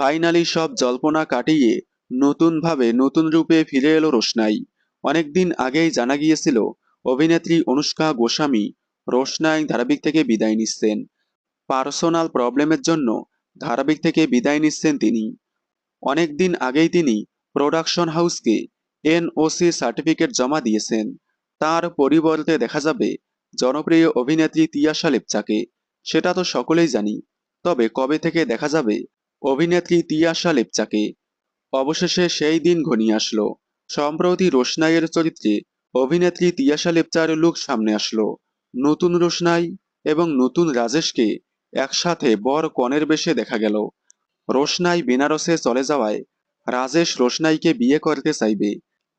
Finally সব জল্পনা কাটিয়ে নতুনভাবে নতুন রূপে ফিরে এলো রোশনাই। অনেকদিন আগেই জানা গিয়েছিল, অভিনেত্রী অনুষ্কা গোস্বামী রোশনাই ধারাবাহিক থেকে বিদায় নিচ্ছেন। পার্সোনাল প্রবলেমের জন্য ধারাবাহিক থেকে বিদায় নিচ্ছেন তিনি। অনেকদিন আগেই তিনি প্রোডাকশন হাউসকে এনওসি সার্টিফিকেট জমা দিয়েছেন। তার পরিবর্তে দেখা যাবে জনপ্রিয় অভিনেত্রী তিয়াশা লেপচাকে। সেটা তো সকলেই জানি। তবে কবে থেকে দেখা যাবে অভিনেত্রী তিয়াশা লেপচাকে। অবশেষে সেই দিন ঘনিয়ে আসলো। সম্প্রতি রোশনাইয়ের চরিত্রে অভিনেত্রী তিয়াশা লেপচার লুক সামনে আসলো। নতুন রোশনাই এবং নতুন রাজেশকে একসাথে বর কনের বেশে দেখা গেল। রোশনাই বেনারসে চলে যাওয়ায় রাজেশ রোশনাইকে বিয়ে করতে চাইবে,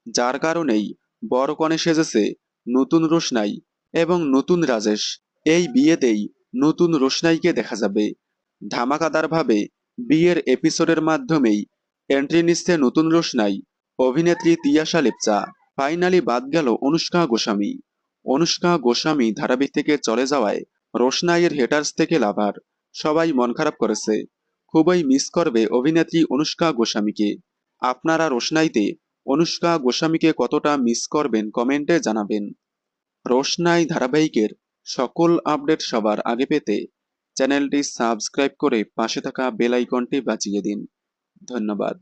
যার কারণেই বর কনে সেজেছে নতুন রোশনাই এবং নতুন রাজেশ। এই বিয়েতেই নতুন রোশনাইকে দেখা যাবে। ধামাকাদারভাবে বিয়ের এপিসোডের মাধ্যমেই এন্ট্রি নিচ্ছে নতুন রোশনাই, অভিনেত্রী তিয়াশা লেপচা। ফাইনালি বাদ গেল অনুষ্কা গোস্বামী। অনুষ্কা গোস্বামী ধারাবাহিক থেকে চলে যাওয়ায় রোশনাইয়ের হেটার্স থেকে লাভার। সবাই মন খারাপ করেছে। খুবই মিস করবে অভিনেত্রী অনুষ্কা গোস্বামীকে। আপনারা রোশনাইতে অনুষ্কা গোস্বামীকে কতটা মিস করবেন কমেন্টে জানাবেন। রোশনাই ধারাবাহিকের সকল আপডেট সবার আগে পেতে চ্যানেলটি সাবস্ক্রাইব করে পাশে থাকা বেল আইকনটি দিন। ধন্যবাদ।